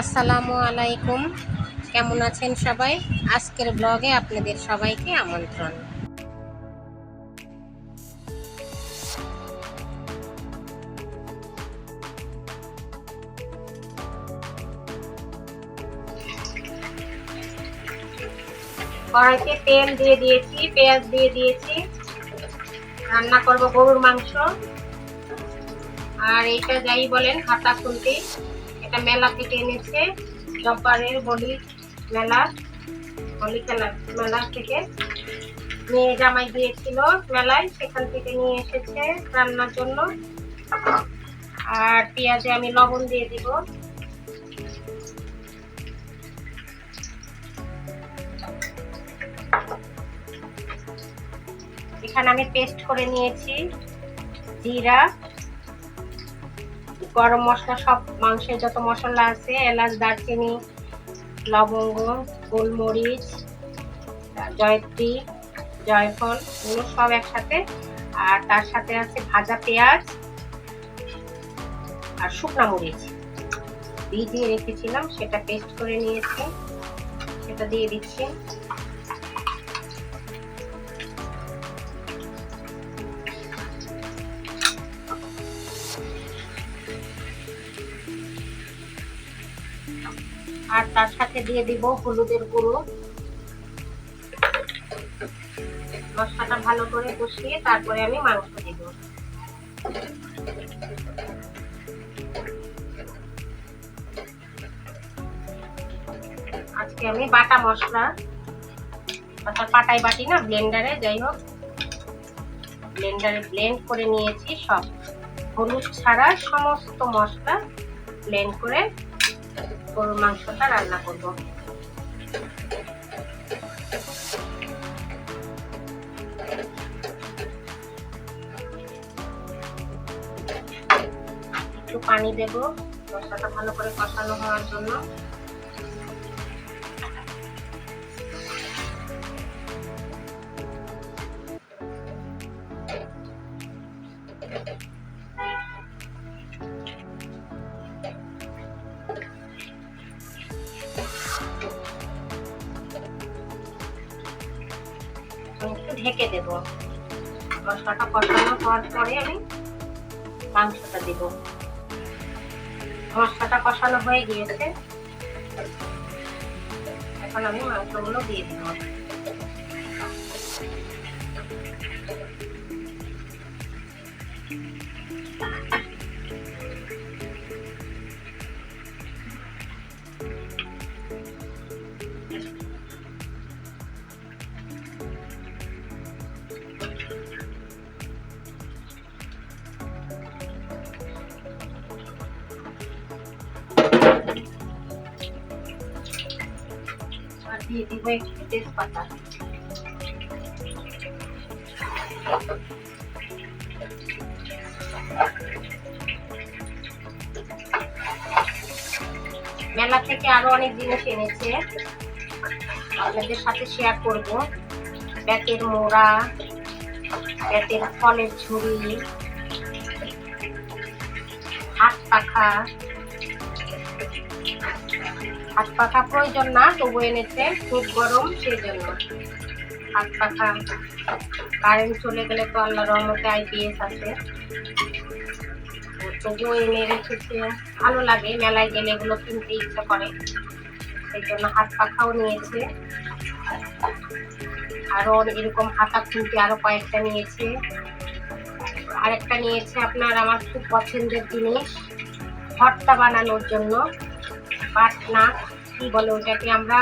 আসসালামু আলাইকুম। কেমন আছেন সবাই? আজকের ব্লগে আপনাদের সবাইকে আমন্ত্রণ। কড়াইতে তেল দিয়ে দিয়েছি, পেঁয়াজ দিয়ে দিয়েছি। রান্না করব গরুর মাংস। আর এইটা যাই বলেন হাতা খুলতে এটা মেলা থেকে এনেছে। জব্বারের বলি মেলা বলি খেলা মেলা থেকে। মেয়ে জামাই দিয়েছিল মেলায়, সেখান থেকে নিয়ে এসেছে রান্নার জন্য। আর পেঁয়াজে আমি লবণ দিয়ে দিব। এখানে আমি পেস্ট করে নিয়েছি। জিরা গরম মশলা, সব মাংসের যত মশলা আছে, এলাচ, দারচিনি, লবঙ্গ, গোলমরিচ জয়ত্রী, জয়ফল, এগুলো সব একসাথে। আর তার সাথে আছে ভাজা পেঁয়াজ আর শুকনা মরিচ। ভিজিয়ে রেখেছিলাম, সেটা পেস্ট করে নিয়েছি। সেটা দিয়ে দিচ্ছি। আর তার সাথে দিয়ে দিব হলুদের গুঁড়ো। মশলাটা ভালো করে কষিয়ে তারপরে আমি মাংস দিব। আজকে আমি বাটা মশলা অর্থাৎ পাটাই বাটি না, ব্লেন্ডারে, যাই হোক। ব্লেন্ডারে ব্লেন্ড করে নিয়েছি সব। হলুদ ছাড়া সমস্ত মশলা ব্লেন্ড করে গরুর মাংসটা রান্না করব। একটু পানি দেব মশলাটা ভালো করে কষানো হওয়ার জন্য। ঢেকে দেব। মশলাটা কষানো হওয়ার পরে আমি মাংসটা দেব। মশলাটা কষানো হয়ে গিয়েছে। এখন আমি মাংসগুলো দিয়ে দিব। একটু তেজপাতা মেলা থেকে আরও অনেক জিনিস এনেছে। আপনাদের সাথে শেয়ার করব। ব্যাটের মোড়া ব্যাটের ফলের ঝুড়ি, হাত পাখা হাত পাখা প্রয়োজন না, তবু এনেছে খুব গরম সেই জন্য হাত পাখা কারেন্ট চলে গেলে তো আল্লাহ রহমতে আইপিএস আছে। তবুও এনে রেখেছে। ভালো লাগে, মেলায় গেলে এগুলো কিনতে ইচ্ছা করে। সেই জন্য হাত পাখাও নিয়েছে। আরও এরকম হাতা খুঁটি আরও কয়েকটা নিয়েছে। আরেকটা নিয়েছে আপনার আমার খুব পছন্দের জিনিস, ভর্তা বানানোর জন্য। পাটনা কি বলে ওটাকে আমরা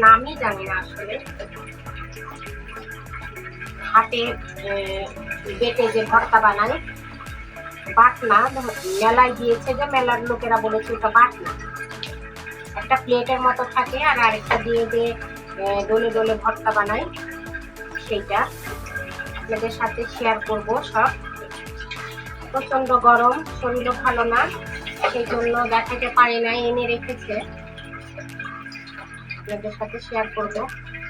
নামই জানি না আসলে। হাতে বেটে যে ভর্তা বানায় বাটনা মেলায় গিয়েছে যে মেলার লোকেরা বলেছে ওটা বাটনা একটা প্লেটের মতো থাকে আর আরেকটা দিয়ে যে আহ, ডলে ডলে ভর্তা বানায় সেইটা আপনাদের সাথে শেয়ার করব সব। প্রচণ্ড গরম শরীরও ভালো না। সেই জন্য দেখাতে পারি না এনে রেখেছে। আপনাদের সাথে শেয়ার করব।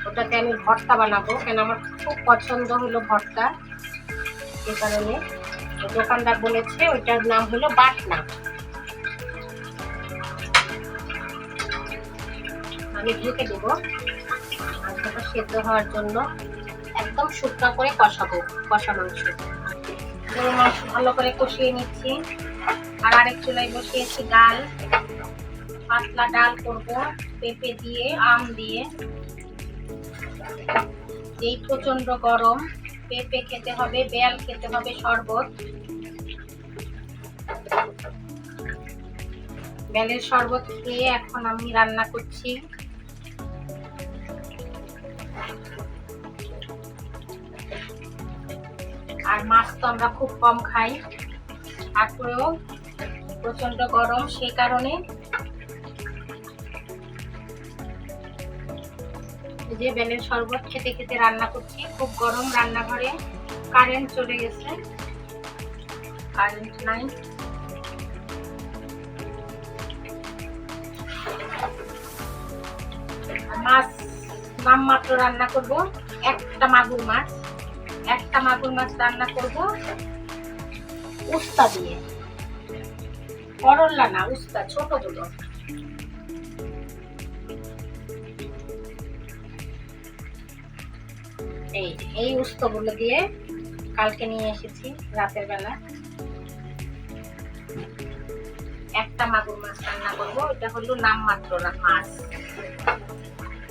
ওটাতে আমি ভর্তা বানাবো, কেন আমার খুব পছন্দ হলো ভর্তা। সে কারণে দোকানদার বলেছে, ওইটার নাম হলো বাটনা। আমি ঢেকে দেবো। মাংসটা সেদ্ধ হওয়ার জন্য একদম শুকনো করে কষাবো, কষা মাংস। মাংস ভালো করে কষিয়ে নিচ্ছি। আর আরেক চুলায় বসিয়েছি ডাল। পাতলা ডাল করব, পেঁপে দিয়ে, আম দিয়ে। এই প্রচণ্ড গরম, পেঁপে খেতে হবে, বেল খেতে হবে শরবত। বেলের শরবত খেয়ে এখন আমি রান্না করছি। আর মাছ তো আমরা খুব কম খাই। তারপরেও প্রচণ্ড গরম সেই কারণে যে বেলের শরবত খেতে খেতে রান্না করছি। খুব গরম রান্নাঘরে কারেন্ট চলে গেছে। কারেন্ট নাই। মাছ নামমাত্র রান্না করব। একটা মাগুর মাছ, একটা মাগুর মাছ রান্না করব। উস্তা দিয়ে। করল্লা না, উস্তা, ছোটগুলো এই এই উস্তগুলো দিয়ে কালকে নিয়ে এসেছি, রাতের বেলা। একটা মাগুর মাছ রান্না করব, এটা হলো নামমাত্র রা- মাছ।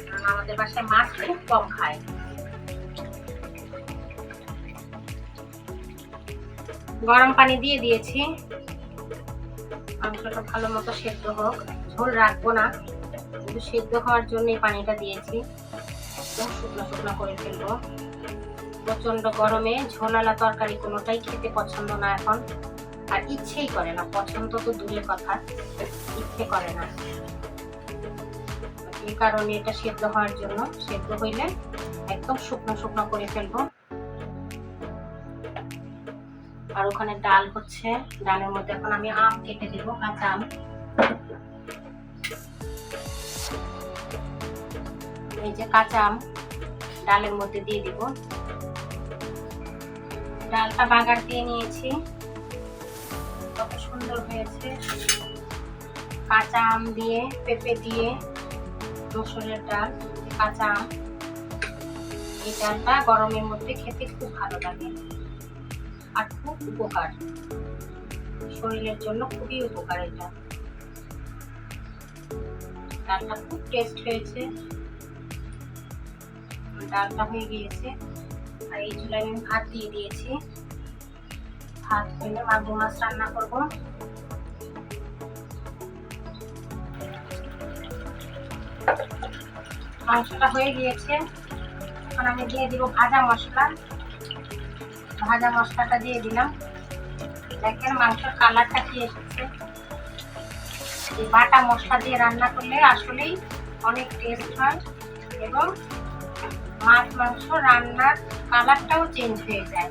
কারণ আমাদের বাসায় মাছ খুব কম খায়। গরম পানি দিয়ে দিয়েছি। মাংসটা ভালো মতো সেদ্ধ হোক। ঝোল রাখব না, কিন্তু সেদ্ধ হওয়ার জন্য পানিটা দিয়েছি। শুকনো শুকনো করে ফেলব। প্রচণ্ড গরমে ঝোলালা তরকারি কোনোটাই খেতে পছন্দ না এখন। আর ইচ্ছেই করে না, পছন্দ তো দূরের কথা, ইচ্ছে করে না। এই কারণে এটা সেদ্ধ হওয়ার জন্য, সেদ্ধ হইলে একদম শুকনো শুকনো করে ফেলব। আর ওখানে ডাল হচ্ছে। ডালের মধ্যে এখন আমি আম কেটে দেব, কাঁচা আম। এই যে কাঁচা আম, ডালের মধ্যে দিয়ে দিব। ডালটা বাগার দিয়ে নিয়েছি। কত সুন্দর হয়েছে। কাঁচা আম দিয়ে, পেঁপে দিয়ে মসুরের ডাল, কাঁচা আম। এই ডালটা গরমের মধ্যে খেতে খুব ভালো লাগে। আর খুব উপকার শরীরের জন্য খুবই উপকার এটা। ডালটা খুব টেস্ট হয়েছে। ডালটা হয়ে গিয়েছে। আর এই চুলায় আমি ভাত দিয়ে দিয়েছি। ভাত ফেলে মাগুর মাছ রান্না করব। মাংসটা হয়ে গিয়েছে। এখন আমি দিয়ে দিব ভাজা মশলা। ভাজা মশলাটা দিয়ে দিলাম। দেখেন মাংসের কালারটা কি এসেছে। এই বাটা মশলা দিয়ে রান্না করলে আসলেই অনেক টেস্ট হয় এবং মাছ, মাংস রান্নার কালারটাও চেঞ্জ হয়ে যায়।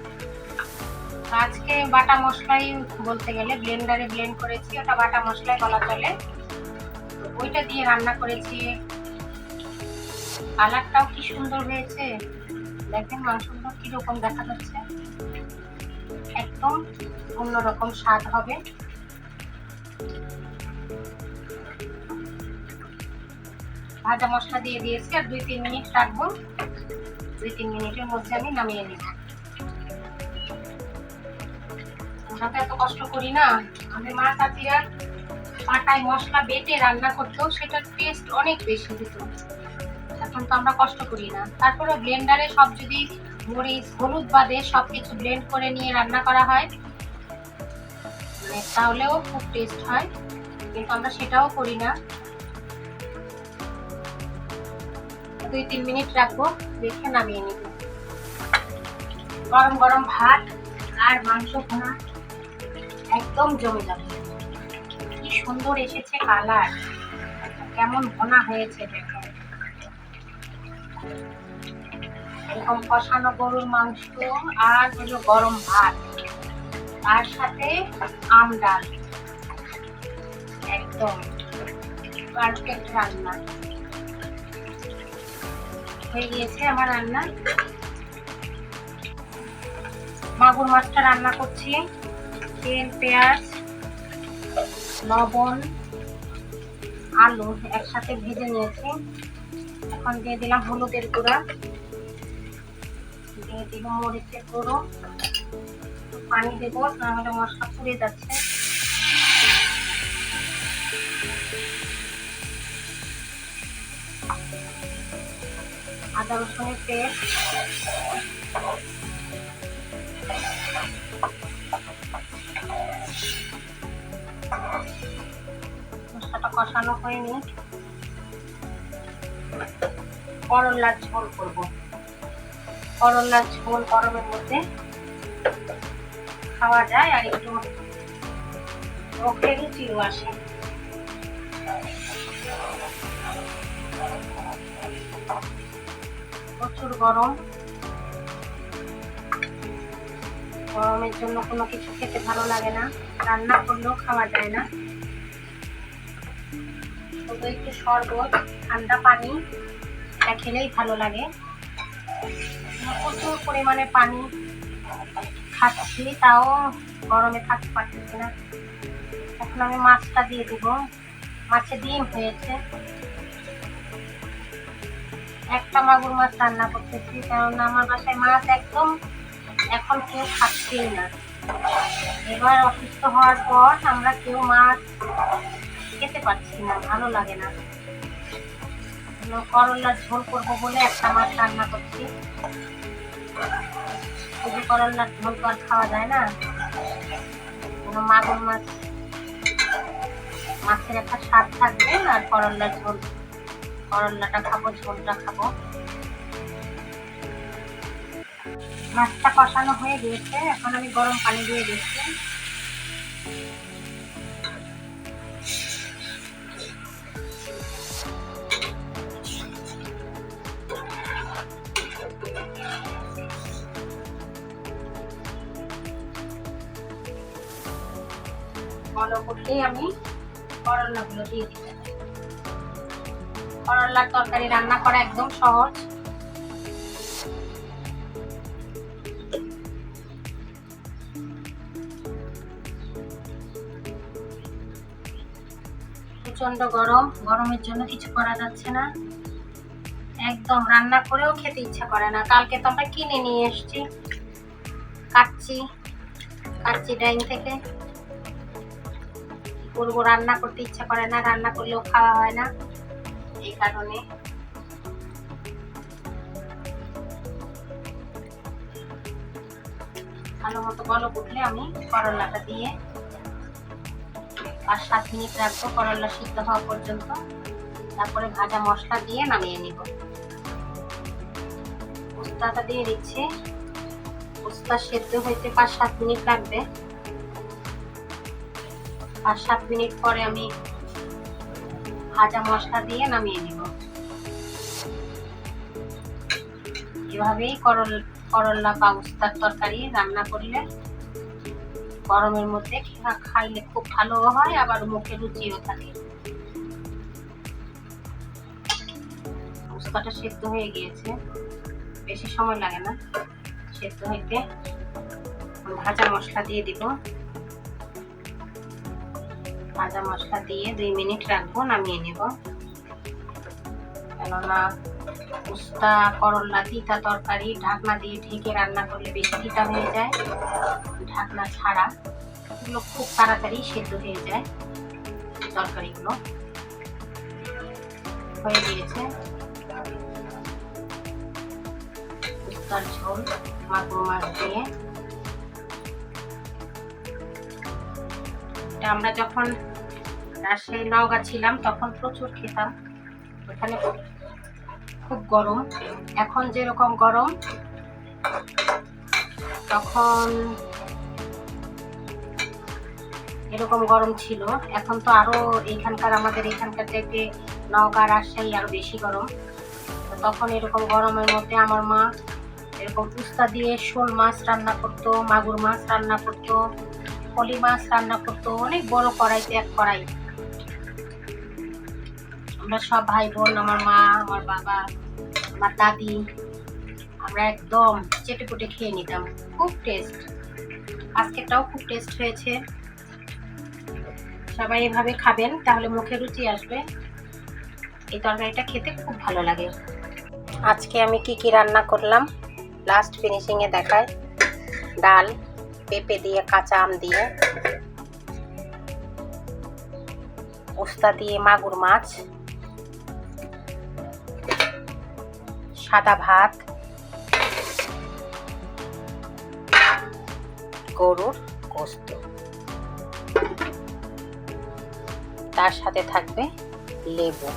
আজকে বাটা মশলাই বলতে গেলে ব্লেন্ডারে ব্লেন্ড করেছি, ওটা বাটা মশলাই বলা চলে। ওইটা দিয়ে রান্না করেছি। কালারটাও কি সুন্দর হয়েছে। দেখেন মাংসগুলো কীরকম দেখা যাচ্ছে। একদম অন্যরকম স্বাদ হবে। ভাজা মশলা দিয়ে দিয়েছি আর দুই তিন মিনিট রাখব। দুই তিন মিনিটের মধ্যে আমি নামিয়ে নিব। আমরা এত কষ্ট করি না। আমাদের মা চাচিরা পাটায় মশলা বেটে রান্না করতো সেটার টেস্ট অনেক বেশি দিত এখন তো আমরা কষ্ট করি না। তারপরে ব্লেন্ডারে সব যদি মরিচ হলুদ বাদে সব কিছু ব্লেন্ড করে নিয়ে রান্না করা হয়। মানে তাহলেও খুব টেস্ট হয়, কিন্তু আমরা সেটাও করি না। দুই, তিন মিনিট রাখব রেখে নামিয়ে নিব। গরম গরম ভাত আর মাংস ভোনা একদম জমে যাবে। কি সুন্দর এসেছে কালার। কেমন ভোনা হয়েছে দেখেন এরকম কষানো গরুর মাংস আর হলো গরম ভাত। তার সাথে আম ডাল। একদম পারফেক্ট রান্না। হয়ে গিয়েছে আমার রান্না। মাগুর মাছটা রান্না করছি। তেল, পেঁয়াজ, লবণ, আলু একসাথে ভেজে নিয়েছি। এখন দিয়ে দিলাম হলুদের গুঁড়া। দিয়ে দিব মরিচের গুঁড়ো পানি দেবো নাহলে মশলা পুড়ে যাচ্ছে আদা রসুনের পেস্ট মশলাটা কষানো হয়নি। করলার ঝোল করব। করলার ঝোল গরমের মধ্যে খাওয়া যায় আর একটু মুখে রুচিও আসে। প্রচুর গরম। গরমের জন্য কোনো কিছু খেতে ভালো লাগে না। রান্না করলেও খাওয়া যায় না। শুধু একটু শরবত, ঠান্ডা পানি খেলেই ভালো লাগে। প্রচুর পরিমাণে পানি খাচ্ছি, তাও গরমে থাকতে পারতেছি না। এখন আমি মাছটা দিয়ে দিব। মাছে ডিম হয়েছে। একটা মাগুর মাছ রান্না করতেছি কারণ আমার বাসায় মাছ একদম এখন কেউ খাচ্ছেই না। এবার অসুস্থ হওয়ার পর আমরা কেউ মাছ খেতে পারছি না, ভালো লাগে না। জন্য করলার ঝোল করব বলে একটা মাছ রান্না করছি। শুধু করলার ঝোল তো আর খাওয়া যায় না। কোনো মাগুর মাছ, মাছের একটা স্বাদ থাকবে আর করলার ঝোল, করলাটা খাব, ঝোলটা খাব। মাছটা কষানো হয়ে গিয়েছে, এখন আমি গরম পানি দিয়ে দিচ্ছি। তরকারি রান্না করা একদম সহজ। প্রচণ্ড গরম, গরমের জন্য কিছু করা যাচ্ছে না। একদম রান্না করেও খেতে ইচ্ছা করে না। কালকে তো আমরা কিনে নিয়ে এসেছি। কাচ্চি কাচ্চি ডাইন থেকে। করব, রান্না করতে ইচ্ছা করে না, রান্না করলেও খাওয়া হয় না। এই কারণে। ভালো মতো বলক উঠলে আমি করলাটা দিয়ে আর সাত মিনিট রাখব, করলা সিদ্ধ হওয়া পর্যন্ত। তারপরে ভাজা মশলা দিয়ে নামিয়ে নিব। উস্তাটা দিয়ে দিচ্ছি। উস্তা সেদ্ধ হইতে পাঁচ সাত মিনিট লাগবে। পাঁচ সাত মিনিট পরে আমি ভাজা মশলা দিয়ে নামিয়ে নিব। এভাবেই করল করল্লা বা উস্তার তরকারি রান্না করলে গরমের মধ্যে খাইলে খুব ভালো হয়, আবার মুখে রুচিও থাকে। উস্তাটা সেদ্ধ হয়ে গিয়েছে। বেশি সময় লাগে না। সেদ্ধ হইতে ভাজা মশলা দিয়ে দিব। ভাজা মশলা দিয়ে দুই মিনিট রাখব, নামিয়ে নেব। কেননা উস্তা করল্লা তিতা তরকারি, ঢাকনা দিয়ে ঢেকে রান্না করলে বেশি তিতা হয়ে যায়। ঢাকনা ছাড়া এগুলো খুব তাড়াতাড়ি সেদ্ধ হয়ে যায়, তরকারিগুলো। হয়ে গিয়েছে। উস্তার ঝোল মাগুর মাছ দিয়ে। আমরা যখন রাজশাহী নওগাঁ ছিলাম, তখন প্রচুর খেতাম। ওখানে খুব গরম। এখন যেরকম গরম, তখন এরকম গরম ছিল। এখন তো আরও এখানকার আমাদের এখানকার থেকে নওগাঁ রাজশাহী আরও বেশি গরম। তখন এরকম গরমের মধ্যে আমার মা এরকম উস্তা দিয়ে শোল মাছ রান্না করতো, মাগুর মাছ রান্না করতো ফলি মাছ রান্না করতো, অনেক বড় কড়াইতে এক কড়াই। আমরা সব ভাই বোন আমার মা, আমার বাবা, আমার দাদি, আমরা একদম চেটে পুটে খেয়ে নিতাম। খুব টেস্ট আজকেরটাও খুব টেস্ট হয়েছে। সবাই এভাবে খাবেন, তাহলে মুখে রুচি আসবে। এই তরকারিটা খেতে খুব ভালো লাগে। আজকে আমি কি কি রান্না করলাম? লাস্ট ফিনিশিংয়ে দেখায় ডাল, পেঁপে দিয়ে, কাঁচা আম দিয়ে। উস্তা দিয়ে, মাগুর মাছ। সাদা ভাত গরুর গোস্ত। তার সাথে থাকবে লেবু।